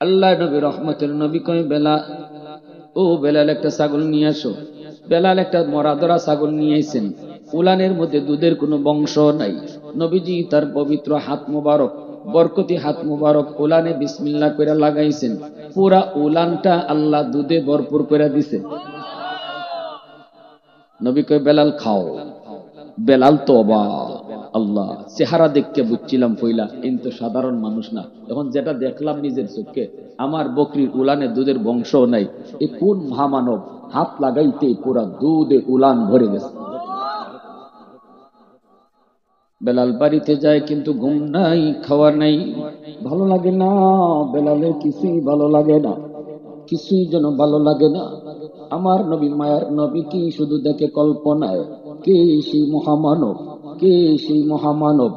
আল্লাহ নবী রহমতের নবী কয়, বেলা, ও বেলাল একটা ছাগল নিয়ে আসো। বেলাল একটা মরাদরা ছাগল নিয়ে এসেন উলানের মধ্যে দুধের কোনো বংশ নাই। নবীজি তার পবিত্র হাত মুবারক, বরকতি হাত মুবারক উলানে বিসমিল্লা করে লাগাইছেন। পুরা উলানটা আল্লাহ দুধে ভরপুর করে দিছে। নবী কয়, বেলাল খাও। বেলাল তো অবাক আল্লাহ, চেহারা দেখতে বুঝছিলাম পইলা কিন্তু সাধারণ মানুষ না। এখন যেটা দেখলাম নিজের চোখে, আমার বকরির উলানে দুধের বংশ নাই। এ কোন মহামানব হাত লাগাইতে পুরা দুধে উলান ভরে গেছে। বেলাল বাড়িতে যায় কিন্তু ঘুম নাই, খাওয়া নাই। ভালো লাগে না বেলালের কিছুই ভালো লাগে না। কিছুই যেন ভালো লাগে না। আমার নবী মায়ার নবী কি শুধু দেখে কল্পনায়? কে সেই মহামানব? কে সেই মহামানব?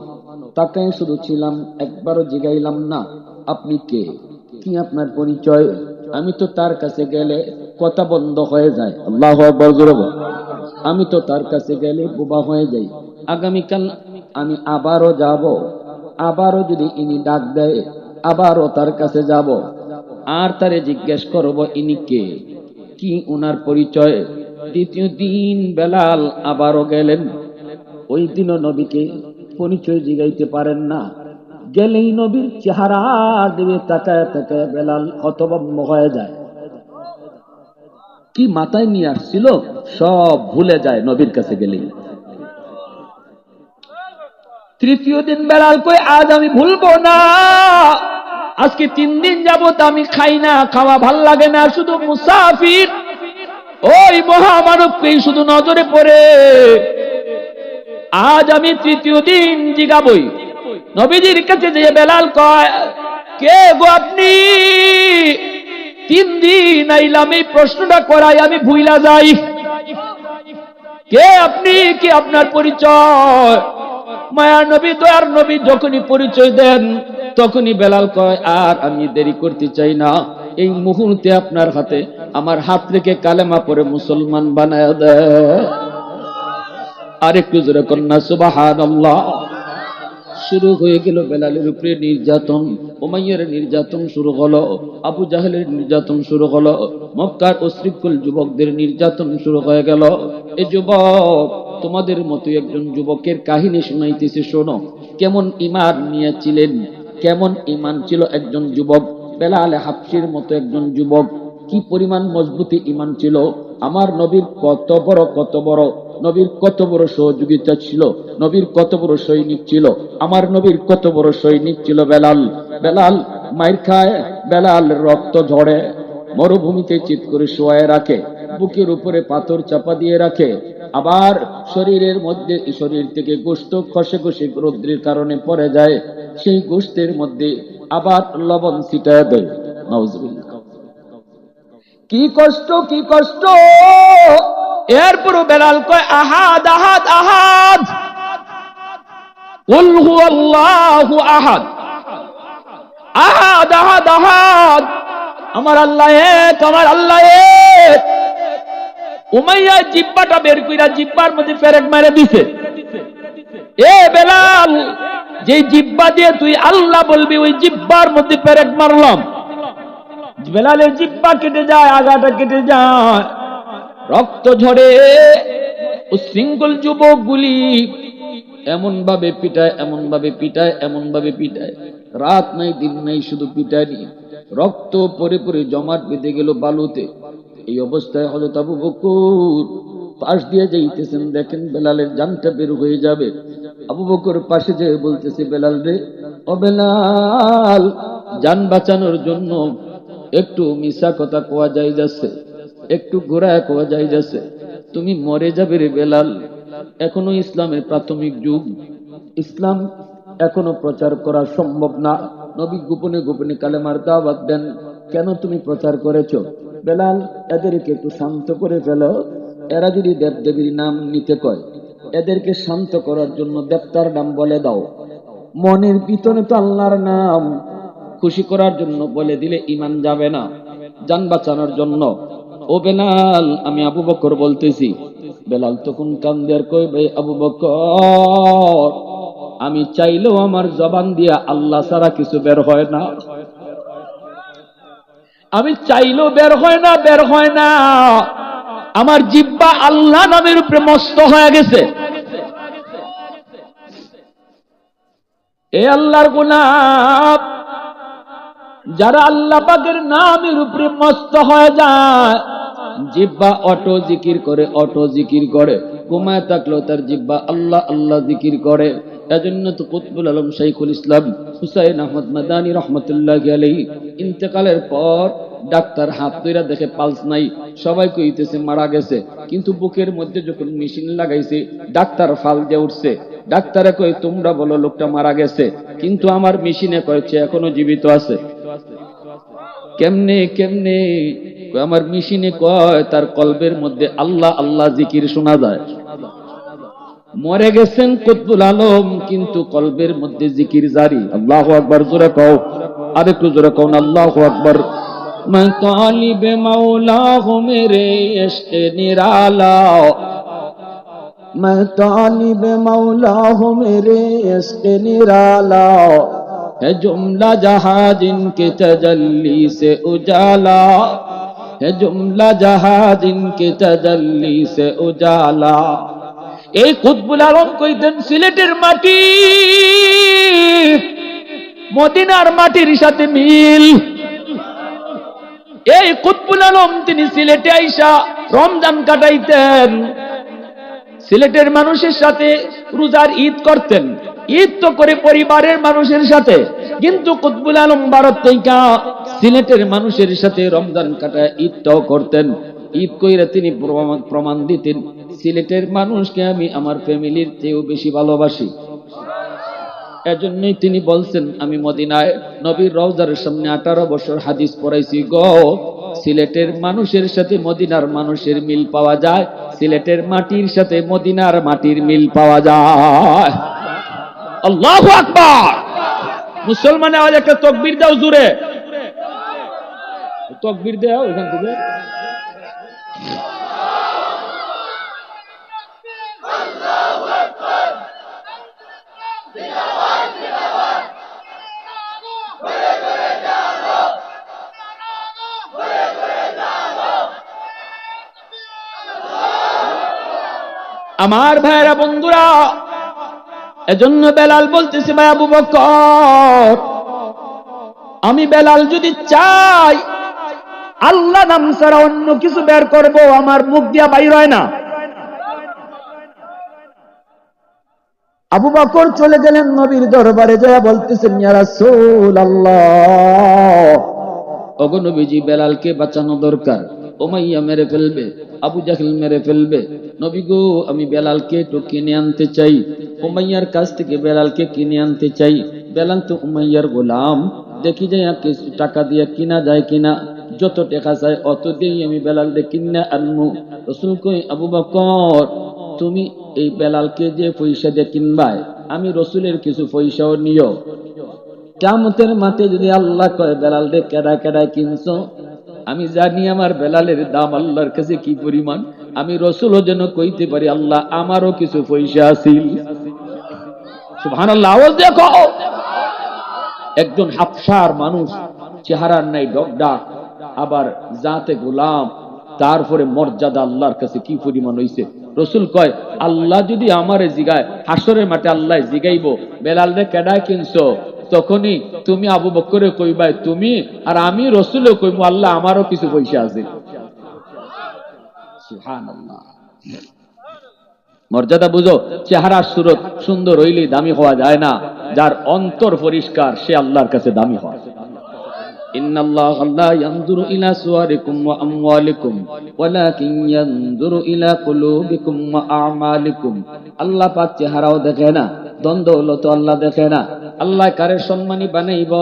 তাকে শুধু ছিলাম, একবারও জিগাইলাম না। আপনি কে? কি আপনার পরিচয়? আমি তো তার কাছে গেলে কথা বন্ধ হয়ে যায়। আল্লাহ আমি তো তার কাছে গেলে বোবা হয়ে যাই। আগামীকাল আমি আবারও যাব। আবারও যদি ইনি ডাক দেয়, আবারও তার কাছে যাব। আর তারে জিজ্ঞেস করব, ইনি কে? কি উনার পরিচয়? দ্বিতীয় দিন বেলাল আবারও গেলেন। ওই দিনও নবীকে পরিচয় জিগাইতে পারেন না। গেলেই নবীর চেহারা দেবে তাকায় তাকায় বেলাল হতভম্ব হয়ে যায়। কি মাথায় নিয়ে আসছিল? সব ভুলে যায় নবীর কাছে গেলেই। তৃতীয় দিন বেলাল কই আজ আমি ভুলবো না। আজকে তিন দিন যাবত আমি খাই না, খাওয়া ভালো লাগে না, শুধু মুসাফির। ওই মহামানবকেই শুধু নজরে পড়ে। আজ আমি তৃতীয় দিন জিগাবই। নবীজির কাছে যে বেলাল কয়, কে গো আপনি? তিন দিন আইলাম, এই প্রশ্নটা করাই আমি ভুইলা যাই। কে আপনি? কি আপনার পরিচয়? মায়ার নবী, দয়ার নবী যখনই পরিচয় দেন, তখনই বেলাল কয়, আর আমি দেরি করতে চাই না। এই মুহূর্তে আপনার হাতে আমার হাত রেখে কালেমা পরে মুসলমান বানায় দেয়। আর একটু জোরে কন্যা সুবাহান শুরু হয়ে গেল বেলালের উপরে নির্যাতন ওমাইয়ের নির্যাতন শুরু হলো, আবু জাহেলের নির্যাতন শুরু হলো, মক্কার ও অশৃঙ্খল যুবকদের নির্যাতন শুরু হয়ে গেল। এ যুবক, তোমাদের মতো একজন যুবকের কাহিনী শুনাইতেছে, শোনো। কেমন ইমান নিয়েছিলেন, কেমন ইমান ছিল একজন যুবক? বেলাল হাফসির মতো একজন যুবক, কি পরিমাণ মজবুতি ইমান ছিল? আমার নবীর কত বড় কত বড়, নবীর কত বড় সহযোগিতা ছিল, নবীর কত বড় সৈনিক ছিল, আমার নবীর কত বড় সৈনিক ছিল বেলাল। বেলাল মাইর খায়, বেলাল রক্ত ঝরে, মরুভূমিতে চিত করে শোয়ায় রাখে, বুকের উপরে পাথর চাপা দিয়ে রাখে, আবার শরীরের মধ্যে শরীর থেকে গোস্ত খসে খসে রৌদ্রের কারণে পড়ে যায়, সেই গোস্তের মধ্যে আবার লবণ ছিটায় দেয়। নাউজুবিল্লাহ। কি কষ্ট কি কষ্ট? এরপর বেলাল কয়, আহাদ আহাদ আহাদ। হুয়াল্লাহু আহাদ। আহাদ আহাদ আহাদ। আমার আল্লাহ আমার আল্লাহ এক। উমাইয়া জিব্বাটা বের কইরা জিব্বার মধ্যে ফেরেক মেরে দিছে। এ বেলাল যে জিব্বা দিয়ে তুই আল্লাহ বলবি, ওই জিব্বার মধ্যে ফেরেক মারলাম। বেলালের জিব্বা কেটে যায়, আগাটা কেটে যায়। রক্ত ঝরে ও শৃঙ্খল যুবকগুলি এমন ভাবে পিটায় এমন ভাবে পিটায় এমন ভাবে পিটায়। রাত নাই, দিন নাই, শুধু পিটায়নি। রক্ত পরে পরে জমাট বেঁধে গেল বালুতে। এই অবস্থায় হজরত আবু বকুর পাশ দিয়ে যাইতেছেন। দেখেন বেলালের জানটা বের হয়ে যাবে। আবু বকর পাশে যেয়ে বলতেছে, বেলাল রে, ও বেলাল, যান বাঁচানোর জন্য একটু মিশা কথা কোয়া যাই যাচ্ছে একটু ঘোরা কোয়া যাই যাচ্ছে তুমি মরে যাবে রে বেলাল, এখনও ইসলামের প্রাথমিক যুগ। ইসলাম এখনও প্রচার করা সম্ভব না। নবী গোপনে গোপনে কালেমার দাওয়াত দেন, কেন তুমি প্রচার করেছ? বেলাল, এদেরকে একটু শান্ত করে ফেলো। এরা যদি দেব দেবীর নাম নিতে কয়, এদেরকে শান্ত করার জন্য দেবতার নাম বলে দাও। মনের পিতনে তো আল্লাহর নাম খুশি করার জন্য বলে দিলে ইমান যাবে না, যান বাঁচানোর জন্য। ও বেলাল, আমি আবু বকর বলতেছি, বেলাল তখন কান্দের কই ভাই আবু বকর, আমি চাইলেও আমার জবান দিয়া আল্লাহ ছাড়া কিছু বের হয় না। আমি চাইলেও বের হয় না, বের হয় না। আমার জিব্বা আল্লাহ নামের উপরে মস্ত হয়ে গেছে। এ আল্লাহর গোলাপ যারা আল্লাহ পাকের নামের উপরে মস্ত হয়ে যায়, জিব্বা অটো জিকির করে, অটো জিকির করে। ঘুমায় থাকলেও তার জিব্বা আল্লাহ আল্লাহ জিকির করে। এজন্য তো কুতবুল আলম শাইখুল ইসলাম হুসাইন আহমদ মাদানী রহমতুল্লাহ আলাই ইন্তেকালের পর ডাক্তার হাত ধইরা দেখে পালস নাই, সবাই কইতেছে মারা গেছে। কিন্তু বুকের মধ্যে যখন মেশিন লাগাইছে, ডাক্তার ফাল দিয়ে উঠছে। ডাক্তারে কয়, তোমরা বলো লোকটা মারা গেছে। কিন্তু আমার মেশিনে কয়েছে এখনও জীবিত আছে। কেমনে কেমনে কয় আমার মেশিনে কয় তার কলবের মধ্যে আল্লাহ আল্লাহ জিকির শোনা যায় মরে গেছেন কুতবুল আলম কিন্তু কলবের মধ্যে জিকির জারি আল্লাহ আকবর জোরে কও আরেকটু জোরে কও না আল্লাহ আকবর मैं तालिब मौला हूँ मेरे इश्क निराला मैं तालिब मौला हूँ मेरे इश्क निराला ہے جملہ جہاں جن کے تجلی سے اجالا ہے جملہ جہاں جن کے تجلی سے اجالا এই কুতবুল কইতেন সিলেটের মাটি মদিনার মাটির সাথে মিল। এই কুতবুল আলম তিনি সিলেটে আইসা রমজান কাটাইতেন। সিলেটের মানুষের সাথে রোজার ঈদ করতেন। ঈদ তো করে পরিবারের মানুষের সাথে। কিন্তু কুতবুল আলম ভারত থেকে সিলেটের মানুষের সাথে রমজান কাটায় ঈদটাও করতেন। ঈদ কইরা তিনি প্রমাণ দিতেন, সিলেটের মানুষকে আমি আমার ফ্যামিলির চেয়েও বেশি ভালোবাসি। এজন্যই তিনি বলছেন, আমি মদিনায় নবীর রওজারের সামনে আঠারো বছর হাদিস পড়াইছি গ। সিলেটের মানুষের সাথে মদিনার মানুষের মিল পাওয়া যায়, সিলেটের মাটির সাথে মদিনার মাটির মিল পাওয়া যায়। আল্লাহ আকবার। মুসলমানে আজ একটা তকবির দাও জুড়ে তকবির দাও ওখান থেকে। আমার ভাইরা বন্ধুরা এজন্য বেলাল বলতেছে, ভাই আবু বকর, আমি বেলাল যদি চাই, আল্লাহ নাম ছাড়া অন্য কিছু বের করব, আমার মুখ দিয়া বাইর হয় না। আবু বকর চলে গেলেন নবীর দরবারে যা বলতেছেন, ইয়া রাসূলুল্লাহ। ওগো নবীজি, বেলালকে বাঁচানো দরকার। ওমাইয়া মেরে ফেলবে, আবু জাহিল মেরে ফেলবে। নবী গো আমি বেলালকে একটু কিনে আনতে চাই। উমাইয়ার কাছ থেকে বেলালকে কিনে আনতে চাই। বেলাল তো উমাইয়ার গোলাম। দেখি যাই কিছু টাকা দিয়ে কিনা যায় কিনা। যত টাকা চাই অত দিয়েই আমি বেলাল দিয়ে কিনে আনমু। রসুল কই আবু বকর, তুমি এই বেলালকে যে পয়সা দিয়ে কিনবাই, আমি রসুলের কিছু পয়সাও নিও। কামতের মাঠে যদি আল্লাহ কয়, বেলাল রে, কেডা কেডা কিনছো? আমি জানি আমার বেলালের দাম আল্লাহর কাছে কি পরিমাণ। আমি রসুলও যেন কইতে পারি, আল্লাহ আমারও কিছু পয়সা আল্লাহ দেখো। একজন হাফসার মানুষ, চেহারার নাই ডগডা, আবার জাতে গোলাম, তারপরে মর্যাদা আল্লাহর কাছে কি পরিমাণ হইছে? রসুল কয়, আল্লাহ যদি আমারে জিগায়, হাসরের মাঠে আল্লাহ জিগাইব বেলাল রে কেডায় কিনছো? তখনই তুমি আবু বক্করে কইবাই তুমি আর আমি রসুলে কইব আল্লাহ আমারও কিছু পয়সা আছে সুবহানাল্লাহ। মর্যাদা বুঝো চেহারা সুরত সুন্দর হইলেই দামি হওয়া যায় না যার অন্তর পরিষ্কার সে আল্লাহর কাছে দামি হয় إن الله لا ينظر إلى صوركم وأموالكم ولكن ينظر إلى قلوبكم وأعمالكم আল্লাহ পাক চেহারাও দেখে না দ্বন্দ্ব হলো তো আল্লাহ দেখে না। আল্লাহ কারে সম্মানী বানাইব?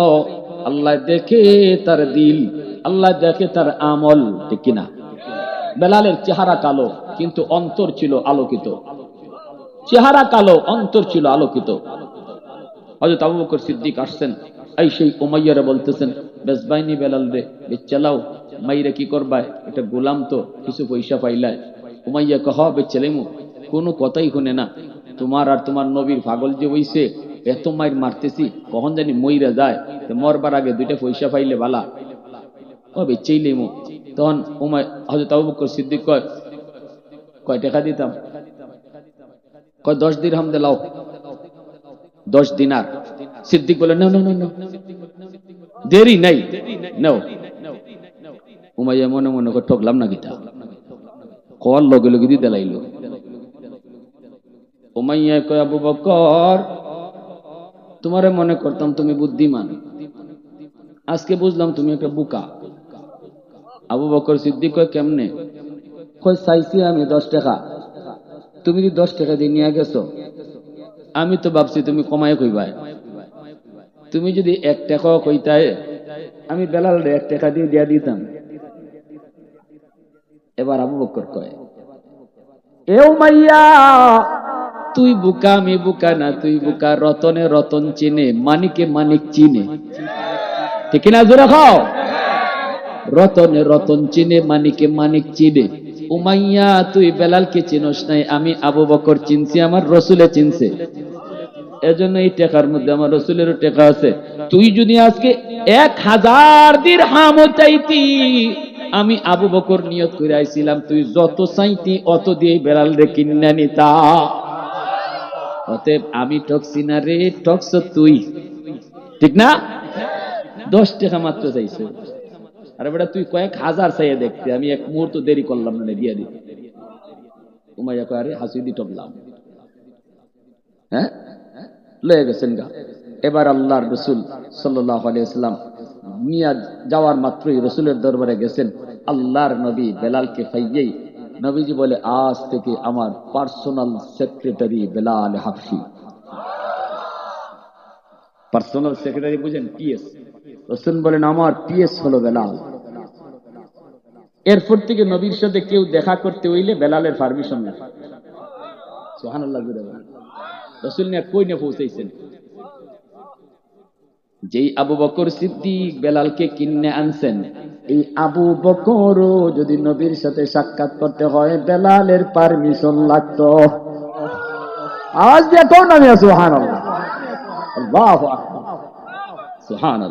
আল্লাহ দেখে তার দিল, আল্লাহ দেখে তার আমল, ঠিক কিনা? বেলালের চেহারা কালো, কিন্তু অন্তর ছিল আলোকিত। চেহারা কালো, অন্তর ছিল আলোকিত। হযরত আবু বকর সিদ্দিক আসছেন, এই সেই উমাইয়ারা বলতেছেন, বেশ বাইনি বেলাল রে বেশ চালাও, মাইরা কি করবাই এটা গোলাম তো, কিছু পয়সা পাইলায়। উমাইয়া কহ বে ছেলেমু কোনো কথাই শুনে না। তোমার আর তোমার নবীর পাগল যে হইছে, এত মাইর মারতেছি, কখন জানি মইরা যায়। মরবার আগে দুইটা পয়সা পাইলে বালা। ও বেচেইলে মো তখন উমায় হজরত আবু বকর সিদ্দিক কয় কয়, টাকা দিতাম। কয়, দশ দিন হাম দিলাও দশ দিনার। সিদ্দিক বলে না না না না দেরি নাই। নাও। উমাইয়া মনে মনে করে ঠকলাম না গীতা। কর লগে লগে দিয়ে দেলাইলো উমাইয়া কয়, আবু বকর, তোমারে মনে করতাম তুমি বুদ্ধিমান। আজকে বুঝলাম তুমি একটা বুকা। আবু বকর সিদ্দিক কয়, কেমনে? কয়, চাইছি আমি দশ টাকা। তুমি যদি দশ টাকা দিয়ে নিয়ে গেছো, আমি তো ভাবছি তুমি কমাই কইবাই। তুমি যদি এক টাকাও কইতাই আমি বেলাল এক টাকা দিয়ে দিয়া দিতাম। এবার আবু বকর কয় এও মাইয়া তুই বুকা, আমি বুকা না, তুই বুকা। রতনে রতন চিনে, মানিকে মানিক চিনে। ঠিক না জোরে খাও রতনে রতন চিনে, মানিকে মানিক চিনে। উমাইয়া, তুই বেলালকে চিনস নাই, আমি আবু বকর চিনছি, আমার রসুলে চিনছে। এজন্য এই টেকার মধ্যে আমার রসুলেরও টেকা আছে। তুই যদি আজকে এক হাজার দিন হামও চাইতি, আমি আবু বকর নিয়ত করে আইছিলাম, তুই যত চাইতি, অত দিয়ে বেলাল রে কিনা নিতা। অতএব আমি টকছি না রে টকছ তুই। ঠিক না? দশ টাকা মাত্র চাইছে। আরে বেটা, তুই কয়েক হাজার চাইয়া দেখতে। আমি এক মুহূর্ত দেরি করলাম না দিয়া কয়, আরে, হাসি দি টকলাম। হ্যাঁ? লয়ে গেছেন গা। এবার আল্লাহর রসুল সাল্লাহ আলিয়াল্লাম মিয়া যাওয়ার মাত্রই রসুলের দরবারে গেছেন। আল্লাহর নবী বেলালকে ফাইয়েই নবীজি বলে, আজ থেকে আমার পার্সোনাল সেক্রেটারি বেলাল হাফসি। পার্সোনাল সেক্রেটারি বুঝেন পিএস রসুল বলেন, আমার পিএস হলো বেলাল। এরপর থেকে নবীর সাথে কেউ দেখা করতে হইলে বেলালের পারমিশন নেই। সোহান আল্লাহ রসুল নিয়ে কই নিয়ে পৌঁছাইছেন। যেই আবু বকর সিদ্দিক বেলালকে কিনে আনছেন, এই আবু বকর যদি নবীর সাথে সাক্ষাৎ করতে হয়, বেলালের পারমিশন লাগতো। আওয়াজ দিয়ে কোন নামে সুহান সুহান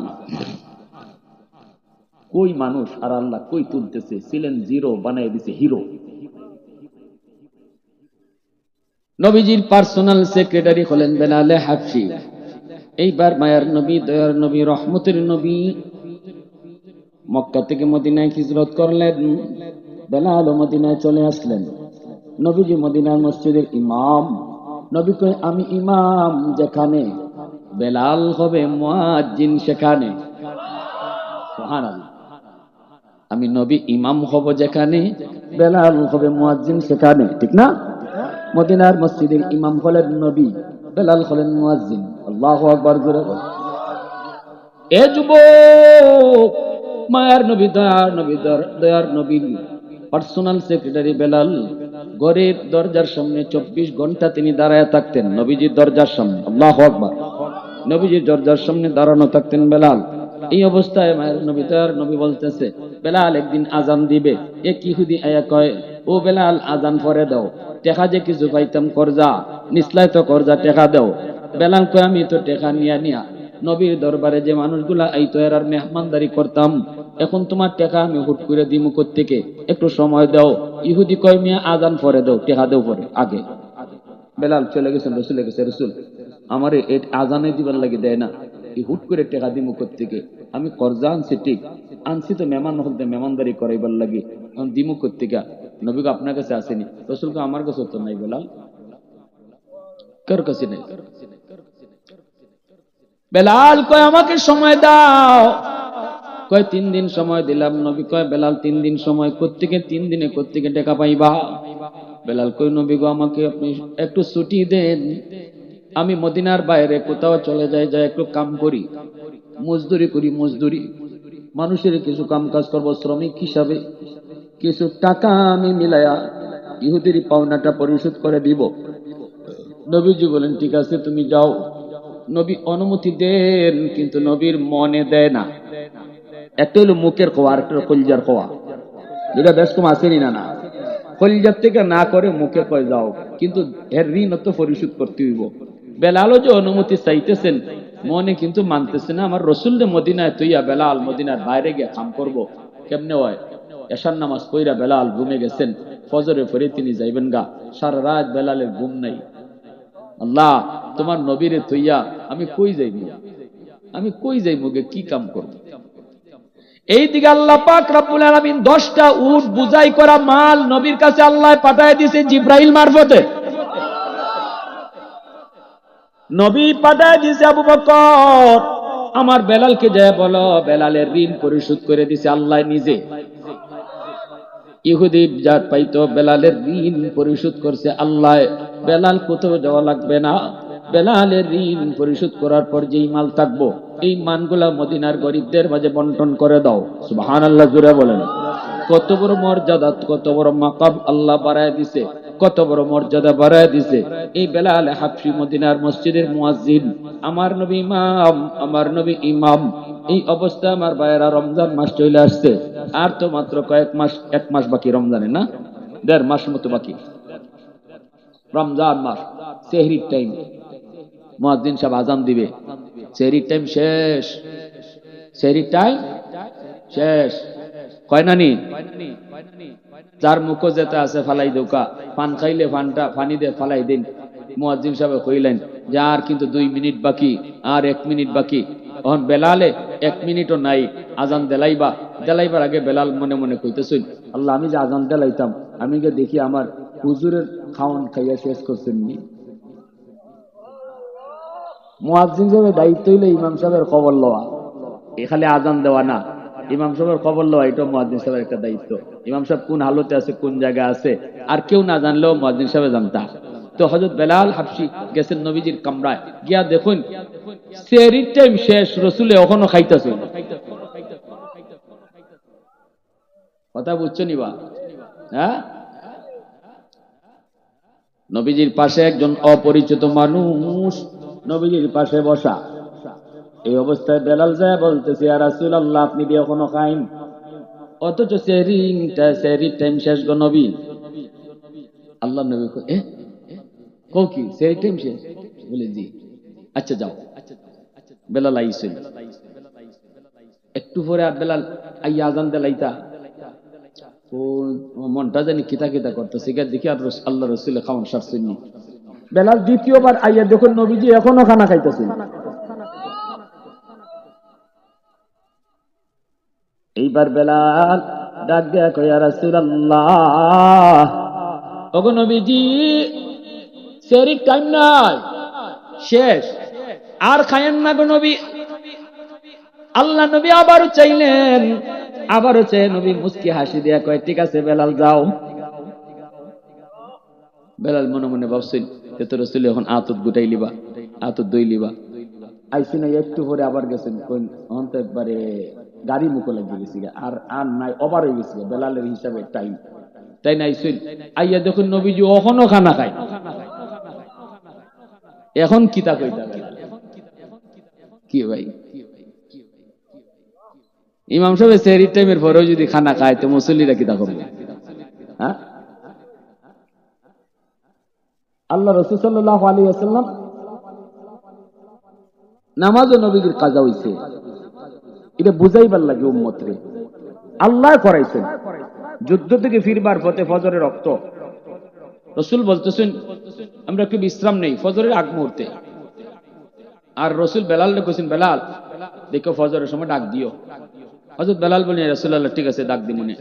কই মানুষ আর আল্লাহ কই তুলতেছে? ছিলেন জিরো, বানাই দিছে হিরো। নবীজির পার্সোনাল সেক্রেটারি হলেন বেলালে হাফসি এইবার মায়ার নবী, দয়ার নবী, রহমতের নবী মক্কা থেকে মদিনায় হিজরত করলেন, বেলাল মদিনায় চলে আসলেন। নবীজি মদিনার মসজিদের ইমাম। নবী কই আমি ইমাম যেখানে, বেলাল হবে মুয়াজ্জিন সেখানে। আমি নবী ইমাম হব যেখানে, বেলাল হবে মুয়াজ্জিন সেখানে। ঠিক না? মদিনার মসজিদের ইমাম হলেন নবী। বেলাল হলেন মুয়াজ্জিন। আল্লাহু আকবার বল এ যুবক, মায়ার নবী, দয়ার নবী দয়ার নবী পার্সোনাল সেক্রেটারি বেলাল ঘরের দরজার সামনে চব্বিশ ঘণ্টা তিনি দাঁড়ায় থাকতেন নবীজির দরজার সামনে। আল্লাহ আকবার। নবীজির দরজার সামনে দাঁড়ানো থাকতেন বেলাল। এই অবস্থায় মায়ের নবী, দয়ার নবী বলতেছে, বেলাল একদিন আজান দিবে। এ কি হুদি আয়া কয়? ও বেলাল আজান পরে দাও। টেকা যে কিছু পাইতাম করজা নিসলাই তো করজা টেকা দাও। বেলাল কয়, আমি তো টেকা নিয়া নিয়া। নবীর দরবারে যে মানুষগুলা এই তো এরার মেহমানদারি করতাম। এখন তোমার টেকা আমি হুট করে দিমু থেকে একটু সময় দাও। ইহুদি কয়, মিয়া, আজান পরে দাও, টেকা দেও পরে, আগে। বেলাল চলে গেছেন, রসুলে গেছে রসুল, আমার এই আজানে দিবার লাগে দেয় না। হুট করে টেকা দিমু থেকে আমি কর্জা আনছি ঠিক আনছি তো মেহমান হলতে মেহমানদারি করাইবার লাগে দিমু থেকে নবীকে আপনার কাছে আসেনি, রসুলকে আমার কাছে তো নাই বেলাল। কার কাছে নেই। বেলাল কয়, আমাকে সময় দাও। কয়, তিন দিন সময় দিলাম, নবী কয়, বেলাল, তিন দিন সময় কোত্থেকে তিন দিনে কোত্থেকে টাকা পাইবা। বেলাল কই নবী গো আমাকে আপনি একটু ছুটি দেন। আমি মদিনার বাইরে কোথাও চলে যাই যাই একটু কাম করি। মজদুরি করি, মজদুরি। মানুষের কিছু কাম কাজ করব, শ্রমিক হিসাবে। কিছু টাকা আমি মিলায়া ইহুদির পাওনাটা পরিশোধ করে দিব। নবীজি বলেন, ঠিক আছে, তুমি যাও। নবী অনুমতি দেন, কিন্তু নবীর মনে দেয় না। একটা হলো মুখের খোয়া, আর কলজার খোয়া। যেটা বেশ কম আসেনি না না। কলজার থেকে না করে মুখে কয় যাও। কিন্তু এর ঋণ তো পরিশোধ করতে হইব। বেলালও যে অনুমতি চাইতেছেন মনে কিন্তু মানতেছে না, আমার রসুল মদিনায় তুইয়া বেলাল মদিনার বাইরে গিয়ে কাম করব। কেমনে হয়? এশার নামাজ পইরা বেলাল ঘুমে গেছেন, ফজরে পরে তিনি যাইবেন গা। সারা রাত বেলালের ঘুম নাই। আল্লাহ, তোমার নবীরে থইয়া আমি কই যাইব? আমি কই যাইব গে? কি কাম করব? এই দিকে আল্লাহ পাক রাব্বুল আলামিন 10টা উট বুঝাই করা মাল নবীর কাছে আল্লাহ পাঠায় দিয়েছে জিব্রাইল মারফতে। নবী পাঠায় দিয়েছে আবু বকর। আমার বেলালকে যায় বলো, বেলালের ঋণ পরিশোধ করে দিছে আল্লাহ নিজে। ইহুদি যার পাইতো, বেলালের ঋণ পরিশোধ করছে আল্লাহ। বেলাল কোথাও যাওয়া লাগবে না। বেলালের ঋণ পরিশোধ করার পর যেই মাল থাকব, এই মানগুলা মদিনার গরিবদের মাঝে বন্টন করে দাও। সুবহান আল্লাহ জুড়ে বলেন। কত বড় মর্যাদা, কত বড় মাকাব আল্লাহ বাড়ায় দিছে। কত বড় মর্যাদা বাড়ায় দিছে। এই বেলাল হাফসি মদিনার মসজিদের মুয়াজ্জিন, আমার নবী ইমাম, আমার নবী ইমাম, এই অবস্থা আমার ভাইয়েরা রমজান মাস চলে আসছে। আর তো মাত্র কয়েক মাস, এক মাস বাকি রমজানে না? দেড় মাস মতো বাকি। রমজান মাস, সেহরির টাইম মুয়াজ্জিন সাহেব আজান দিবে। সেহরির টাইম শেষ। সেহরির টাইম শেষ। কয় নানি? যার মুখ যেতে আছে ফালাই দৌকা। পান খাইলে ফানটা ফানি দিয়ে ফালাই দিন। মুয়াজ্জিন সাহেব কইলেন, যে আর কিন্তু দুই মিনিট বাকি, আর এক মিনিট বাকি। তখন বেলালে এক মিনিটও নাই, আজান দেলাইবা। দেলাইবার আগে বেলাল মনে মনে কইতেছেন আল্লাহ আমি যে আজান দেলাইতাম, আমি যে দেখি আমার হুজুরের খাওয়ান খাইয়া শেষ করছেন নি মুয়াজ্জিন সাহেবের দায়িত্ব হইলে ইমাম সাহেবের খবর লওয়া। এখানে আজান দেওয়া না। ইমাম সাহেবের খবর লওয়া এটা মুয়াজ্জিন সাহেবের একটা দায়িত্ব। ইমাম সাহেব কোন হালতে আছে, কোন জায়গায় আছে, আর কেউ না জানলেও মুয়াজ্জিন সাহেব জানতা তো হজরত বেলাল হাফসি গেছেন নবীজির কামরায়। গিয়া দেখুন, সেরির টাইম শেষ, রসুলে এখনও খাইতেছে। কথা বুঝছ নিবা হ্যাঁ? নবীজির পাশে একজন অপরিচিত মানুষ নবীজির পাশে বসা। এই অবস্থায় বেলাল যায় বলতেছে আর রাসুল আল্লাহ আপনি দিয়ে এখনও খাইন? অথচ সেরিংটা সেরির টাইম শেষ গো নবী। আল্লাহ নবী এ? কও কি সেরির টাইম শেষ? বলে, জি। আচ্ছা যাও। বেলাল আইসেন একটু পরে বেলাল আইয়া আজান দেলাইতা। ও মনটা জানি কিতা কিতা করতেছে গিয়ে দেখি আর আল্লাহ রসুল খাওয়ান সারছেন বেলাল দ্বিতীয়বার আইয়া দেখুন নবীজি এখনও খানা খাইতেছেন। এইবার বেলাল ডাক দেয়া কয়া রাসূলুল্লাহ, ওগো নবীজি সেরি টাইম নাই, শেষ, আর খায়েন না গো নবী। আল্লাহ নবী আবারও চাইলেন, আবারও চাই নবী মুস্কি হাসি দিয়া কয়, ঠিক আছে বেলাল, যাও। বেলাল মনে মনে ভাবছেন তোর রসুল, এখন আতত গুটাই লিবা, আতত দই লিবা। আইসি না একটু পরে আবার গেছেন কোন এখন তো একবারে গাড়ি মুখো লাগিয়ে গেছি আর আর নাই ওভার হয়ে গেছি বেলালের হিসাবে টাইম তাই না আইসুন আইয়া দেখুন নবীজি এখনও খানা খায়। এখন কিতা কি ভাই? ইমাম সাহেব সেহরি টাইমের পরেও যদি খানা খায়, তো মুসল্লিরা কিতা করবে? হ্যাঁ? আল্লাহ রসুল সাল্লাহ আলী আসাল্লাম নামাজও নবীজির কাজা হইছে। এটা বুঝাইবার লাগে উম্মতরে। আল্লাহ করাইছেন। যুদ্ধ থেকে ফিরবার পথে ফজরের রক্ত। রসুল বলতেছেন, আমরা একটু বিশ্রাম নেই, ফজরের আগ মুহূর্তে। আর রসুল বেলাল কইছেন, বেলাল, দেখো ফজরের সময় ডাক দিও। হজরত বেলাল বলেন রসুল্লাহ ঠিক আছে, ডাক দিমুনে।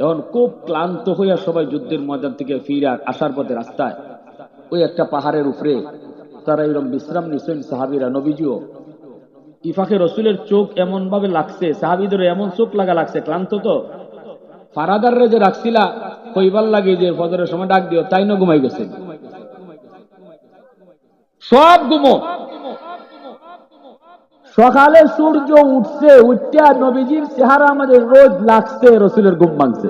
এখন খুব ক্লান্ত হইয়া সবাই যুদ্ধের ময়দান থেকে ফিরে আসার পথে রাস্তায়। ওই একটা পাহাড়ের উপরে তারা এরকম বিশ্রাম নিছেন সাহাবিরা, নবীজিও। ইফাকে রসুলের চোখ এমন ভাবে লাগছে সাহাবিদের এমন চোখ লাগা লাগছে, ক্লান্ত তো। ফারাদাররে যে রাখছিলা, কইবার লাগে যে ফজরের সময় ডাক দিও, তাই না ঘুমাই গেছে? সব ঘুমো। সকালে সূর্য উঠছে উঠতে নবীজির চেহারা আমাদের রোজ লাগছে, রসুলের ঘুম ভাঙছে।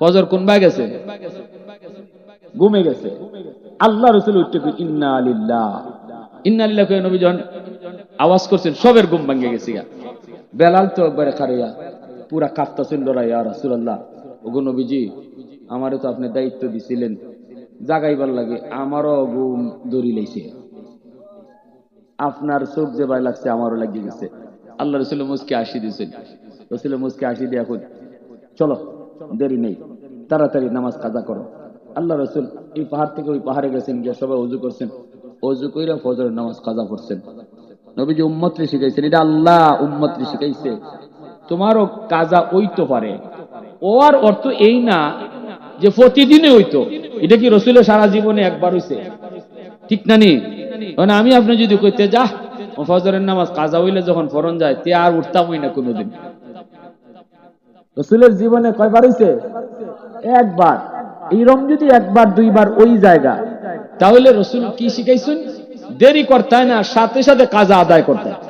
ফজর কোন ভাই গেছে? ঘুমে গেছে। আল্লাহ রসুল উঠতে ইন্না আলিল্লাহ ইন্না আলিল্লাহ নবী যখন আওয়াজ করছেন, সবের ঘুম ভাঙে গেছে বেলাল তো একবারে খারিয়া, পুরা কাঁপতাছেন ডরাইয়া রাসূলুল্লাহ। ওগো নবীজি, আমারে তো আপনি দায়িত্ব দিছিলেন। জাগাইবার লাগে আমারও ঘুম দড়ি লাইছে আপনার চোখ যে ভাই লাগছে, আমারও লাগিয়ে গেছে। আল্লাহ রসুল মুসকে আসি দিয়েছেন। রসুলের মুসকে আসি দিয়া এখন, চলো, দেরি নেই, তাড়াতাড়ি নামাজ কাজা করো। আল্লাহ রসুল এই পাহাড় থেকে ওই পাহাড়ে গেছেন, গিয়ে সবাই অজু করছেন। অজু কইরা ফজরের নামাজ কাজা করছেন। নবীজি উম্মতরে শিখাইছেন, এটা আল্লাহ উম্মতরে শিখাইছে। তোমারও কাজা ওইতো পারে। ওর অর্থ এই না যে প্রতিদিনে হইতো এটা কি রসুলের সারা জীবনে একবার হইছে? ঠিক না নি? মানে আমি আপনি যদি কইতে, যা, ফজরের নামাজ কাজা হইলে যখন ফরন যায়, তে আর উঠতামই না কোনোদিন। রসুলের জীবনে কয়বার হইছে? একবার। এইরকম যদি একবার, দুইবার ওই জায়গা। তাহলে রসুল কি শিখাইছেন? দেরি করতে হয় না সাথে সাথে কাজা আদায় করতে হয়।